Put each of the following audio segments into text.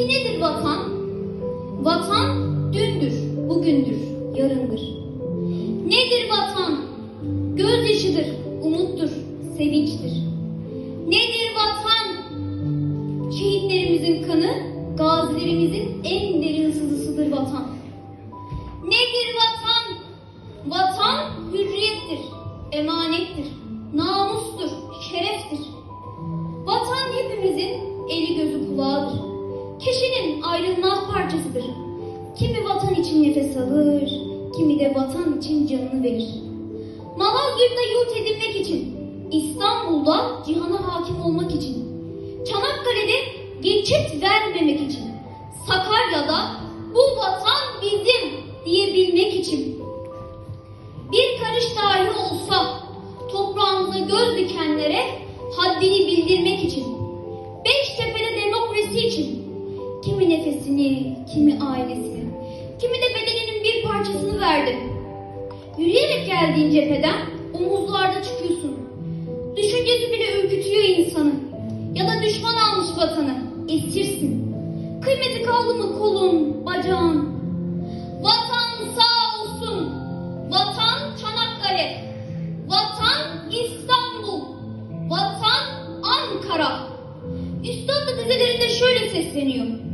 Peki nedir vatan? Vatan dündür, bugündür, yarındır. Nedir vatan? Gözyaşıdır, umuttur, sevinçtir. Nedir vatan? Şehitlerimizin kanı, gazilerimizin en derin sızısıdır vatan. Nedir vatan? Vatan hürriyettir, emanettir, namustur, şereftir. Parçasıdır. Kimi vatan için nefes alır, kimi de vatan için canını verir. Malazgirt'te yurt edinmek için, İstanbul'da cihana hakim olmak için, Çanakkale'de geçit vermemek için, Sakarya'da bu vatan bizim diyebilmek için. Bir karış dahi olsa toprağımıza göz dikenlere haddini bildirmek için. Beştepe'de demokrasi için. Kimi nefesini, kimi ailesini, kimi de bedeninin bir parçasını verdi. Yürüyerek geldiğin cepheden omuzlarda çıkıyorsun. Düşüncesi bile ürkütüyor insanı. Ya da düşman almış vatanı, esirsin. Kıymeti kaldı mı kolun, bacağın? Vatan sağ olsun. Vatan Çanakkale. Vatan İstanbul. Vatan Ankara. Üstad da dizelerinde şöyle sesleniyor.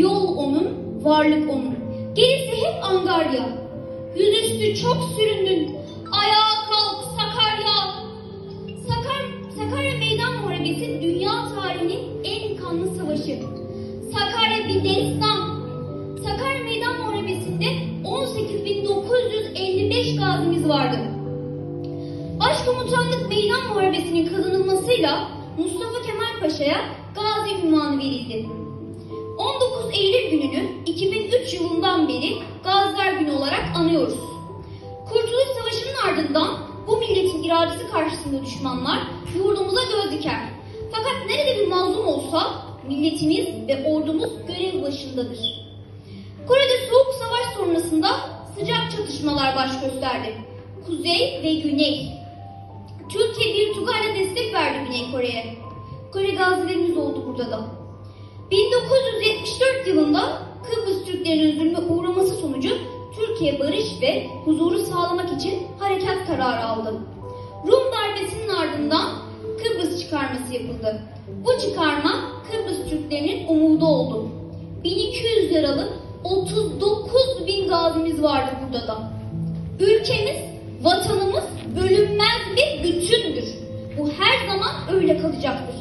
Yol onun, varlık onun. Gerisi hep angarya. Yüzüstü çok süründün. Ayağa kalk Sakarya. Sakar, Sakarya Meydan Muharebesi dünya tarihinin en kanlı savaşı. Sakarya bir destan. Sakarya Meydan Muharebesi'nde 18.955 gazimiz vardı. Başkomutanlık Meydan Muharebesi'nin kazanılmasıyla Mustafa Kemal Paşa'ya Gazi ünvanı verildi. 19 Eylül gününü 2003 yılından beri Gaziler Günü olarak anıyoruz. Kurtuluş Savaşı'nın ardından bu milletin iradesi karşısında düşmanlar yurdumuza göz diker. Fakat nerede bir mazlum olsa milletimiz ve ordumuz görev başındadır. Kore'de soğuk savaş sonrasında sıcak çatışmalar baş gösterdi. Kuzey ve Güney. Türkiye bir tugayla destek verdi Güney Kore'ye. Kore gazilerimiz oldu burada da. 1974 yılında Kıbrıs Türklerinin zulme uğraması sonucu Türkiye barış ve huzuru sağlamak için harekat kararı aldı. Rum darbesinin ardından Kıbrıs çıkarması yapıldı. Bu çıkarma Kıbrıs Türklerinin umudu oldu. 1200 liralık 39 bin gazimiz vardı burada da. Ülkemiz, vatanımız bölünmez bir bütündür. Bu her zaman öyle kalacaktır.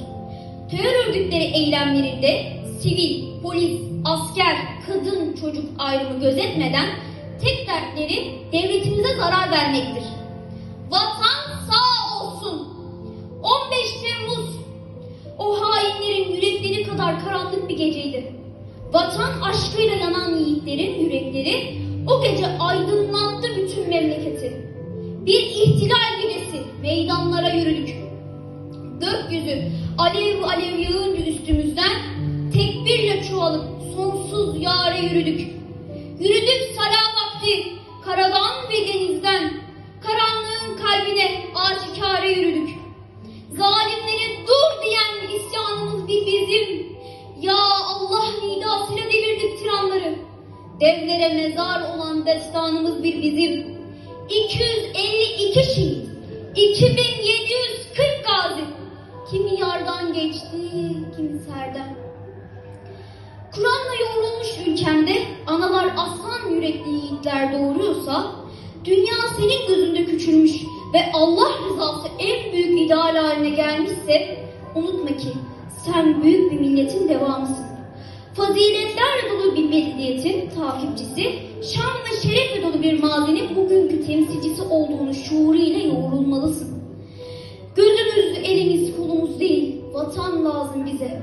Terör örgütleri eylemlerinde sivil, polis, asker, kadın, çocuk ayrımı gözetmeden tek dertleri devletimize zarar vermektir. Vatan sağ olsun. 15 Temmuz o hainlerin yürekleri kadar karanlık bir geceydi. Vatan aşkıyla yanan yiğitlerin yürekleri o gece aydınlattı bütün memleketi. Bir ihtilal gecesi meydanlara yürüdük. Gökyüzü alev alev yağınca üstümüzden tekbirle çoğalıp sonsuz yâre yürüdük. Yürüdük salam vakti karadan ve denizden. Karanlığın kalbine aşikare yürüdük. Zalimlere dur diyen isyanımız bir bizim. Ya Allah nidasıyla devirdik tiranları. Devlere mezar olan destanımız bir bizim. 252 şehit, 2740 gazi. Kimi yardan geçti, kimi serden. Kur'an'la yoğrulmuş ülkemde analar aslan yürekli yiğitler doğuruyorsa, dünya senin gözünde küçülmüş ve Allah rızası en büyük ideal haline gelmişse, unutma ki sen büyük bir milletin devamısın. Faziletlerle dolu bir medeniyetin takipçisi, şan ve şerefle dolu bir mazinin bugünkü temsilcisi olduğunu şuuruyla yoğrulmalısın. Gözümüz, elimiz, kolumuz değil, vatan lazım bize.